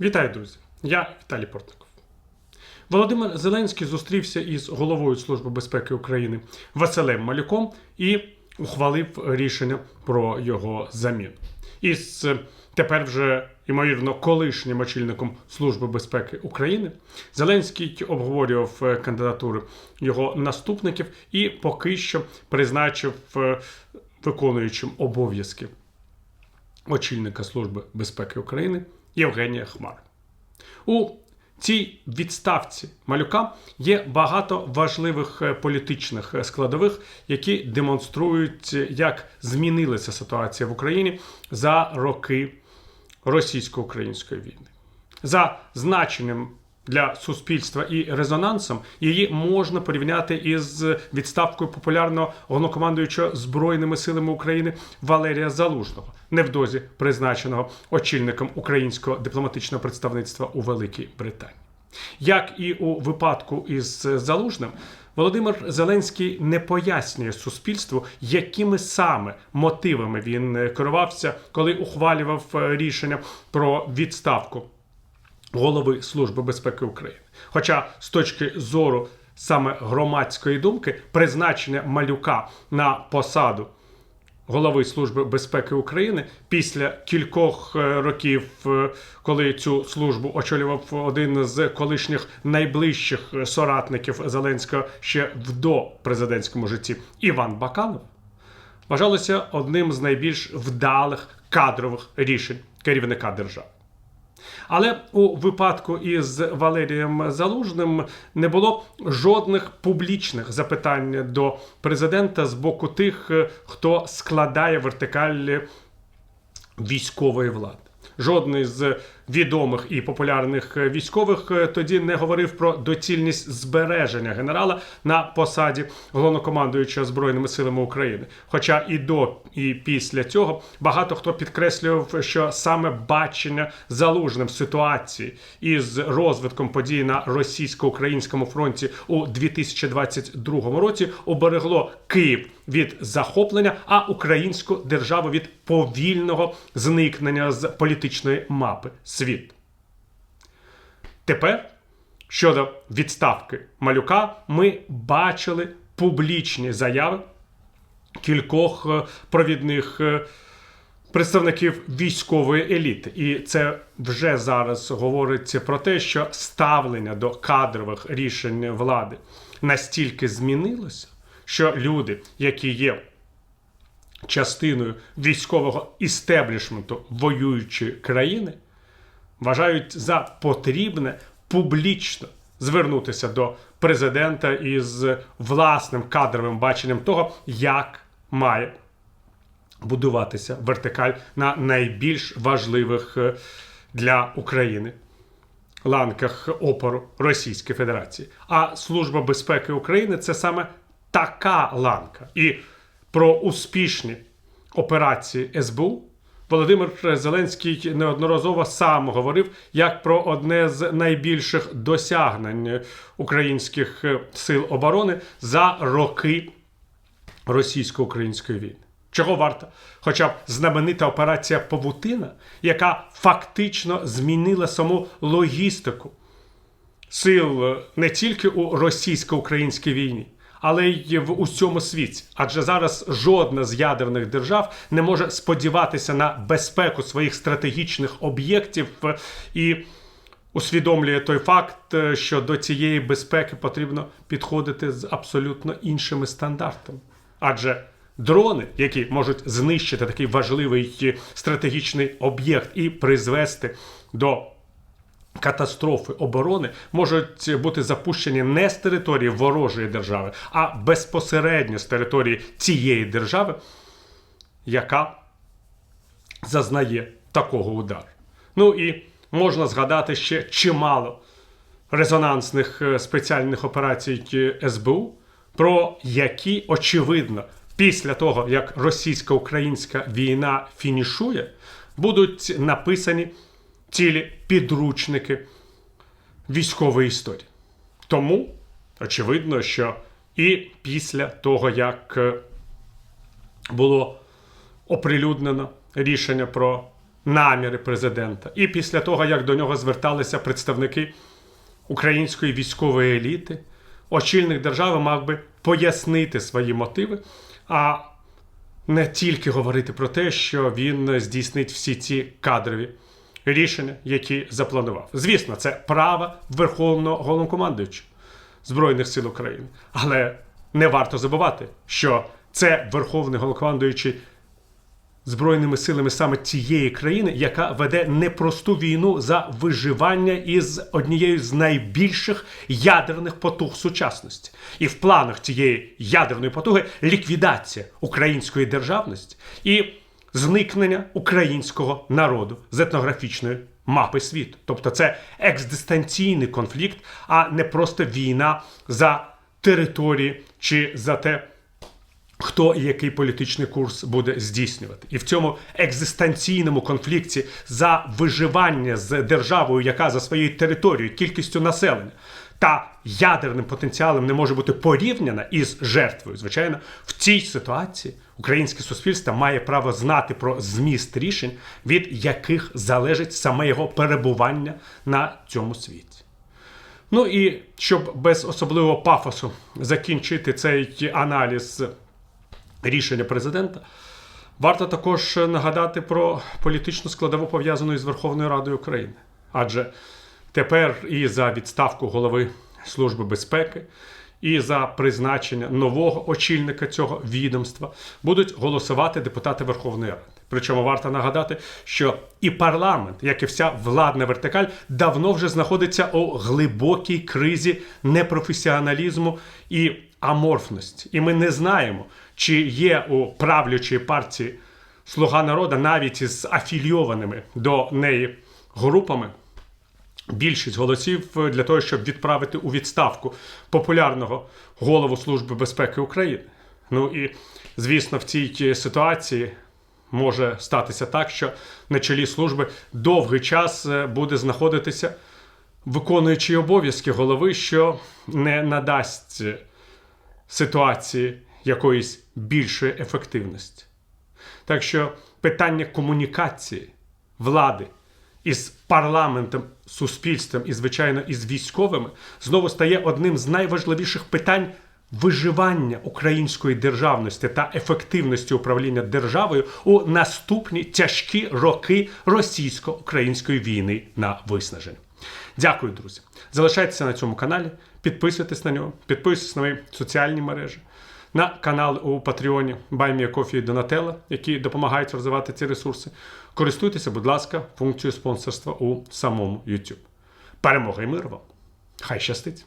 Вітаю, друзі! Я Віталій Портников. Володимир Зеленський зустрівся із головою Служби безпеки України Василем Малюком і ухвалив рішення про його заміну. Із е, тепер вже ймовірно колишнім очільником Служби безпеки України Зеленський обговорював е, кандидатури його наступників і поки що призначив е, виконуючим обов'язки очільника Служби безпеки України Євгенія Хмар. У цій відставці малюка є багато важливих е, політичних е, складових, які демонструють, е, як змінилася ситуація в Україні за роки російсько-української війни. За значенням для суспільства і резонансом її можна порівняти із відставкою популярного головнокомандуючого збройними силами України Валерія Залужного, невдовзі призначеного очільником українського дипломатичного представництва у Великій Британії. Як і у випадку із Залужним, Володимир Зеленський не пояснює суспільству, якими саме мотивами він е, керувався, коли ухвалював е, рішення про відставку голови Служби безпеки України. Хоча з точки зору саме громадської думки, призначення малюка на посаду голови Служби безпеки України після кількох е, років, е, коли цю службу очолював один з колишніх найближчих е, соратників Зеленського ще в допрезидентському житті Іван Баканов, вважалося одним з найбільш вдалих кадрових рішень керівника держави. Але у випадку із Валерієм Залужним не було жодних публічних запитань до президента з боку тих, хто складає вертикаль військової влади. Жодний з відомих і популярних військових тоді не говорив про доцільність збереження генерала на посаді головнокомандуючого збройними силами України. Хоча і до і після цього багато хто підкреслював, що саме бачення залужним ситуації із розвитком подій на російсько-українському фронті у 2022 році оберегло Київ від захоплення, а українську державу від повільного зникнення з політичної мапи світу. Тепер щодо відставки малюка, ми бачили публічні заяви кількох е, провідних е, представників військової еліти. І це вже зараз говориться про те, що ставлення до кадрових рішень влади настільки змінилося, що люди, які є частиною військового істеблішменту воюючої країни, вважають за потрібне публічно звернутися до президента із власним кадровим баченням того, як має будуватися вертикаль на найбільш важливих е, для України ланках опору Російської Федерації. А Служба безпеки України це саме така ланка. І про успішні операції СБУ Володимир Зеленський неодноразово сам говорив як про одне з найбільших досягнень українських сил оборони за роки російсько-української війни. Чого варта? Хоча б знаменита операція Павутина, яка фактично змінила саму логістику сил не тільки у російсько-українській війні, але й в усьому світі. Адже зараз жодна з ядерних держав не може сподіватися на безпеку своїх стратегічних об'єктів і усвідомлює той факт, що до цієї безпеки потрібно підходити з абсолютно іншими стандартами. Адже дрони, які можуть знищити такий важливий стратегічний об'єкт і призвести до катастрофи оборони можуть бути запущені не з території ворожої держави, а безпосередньо з території цієї держави, яка зазнає такого удару. Ну і можна згадати ще чимало резонансних е, спеціальних операцій СБУ, про які очевидно. Після того, як російсько-українська війна фінішує, будуть написані цілі підручники військової історії. Тому очевидно, що і після того, як було оприлюднено рішення про наміри президента. І після того, як до нього зверталися представники української військової еліти, очільник держави мав би пояснити свої мотиви, а не тільки говорити про те, що він здійснить всі ці кадрові рішення, які запланував. Звісно, це право Верховного головнокомандуючого Збройних сил України. Але не варто забувати, що це Верховний головнокомандуючий Збройними силами саме тієї країни, яка веде непросту війну за виживання із однією з найбільших ядерних потуг сучасності. І в планах цієї ядерної потуги ліквідація української державності і зникнення українського народу з етнографічної мапи світу. Тобто це екзистенційний конфлікт, а не просто війна за території чи за те хто і який політичний курс буде здійснювати. І в цьому екзистенційному конфлікті за виживання з державою, яка за своєю територією, кількістю населення та ядерним потенціалом не може бути порівняна із жертвою. Звичайно, в цій ситуації українське суспільство має право знати про зміст рішень, від яких залежить саме його перебування на цьому світі. Ну і щоб без особливого пафосу закінчити цей аналіз рішення президента, варто також нагадати про політичну складову пов'язану із Верховною Радою України. Адже тепер і за відставку голови Служби безпеки, і за призначення нового очільника цього відомства будуть голосувати депутати Верховної Ради. Причому варто нагадати, що і парламент, як і вся владна вертикаль, давно вже знаходиться у глибокій кризі непрофесіоналізму і аморфності. І ми не знаємо, чи є у правлячої партії Слуга народу навіть із афільйованими до неї групами. Більшість голосів для того, щоб відправити у відставку популярного голову Служби безпеки України. Ну і звісно, в цій ситуації може статися так, що на чолі служби довгий час е, буде знаходитися виконуючий обов'язки голови, що не надасть ситуації якоїсь більшої ефективності. Так що питання комунікації влади із парламентом, суспільством і, звичайно, із військовими знову стає одним з найважливіших питань виживання української державності та ефективності управління державою у наступні тяжкі роки російсько-української війни на виснаження. Дякую, друзі. Залишайтеся на цьому каналі, підписуйтесь на нього, підписуйтесь на мої соціальні мережі, на канал у Патреоні Баймія Кофі і Донателла, які допомагають розвивати ці ресурси. Користуйтеся, будь ласка, функцією спонсорства у самому YouTube. Перемога і мир вам! Хай щастить!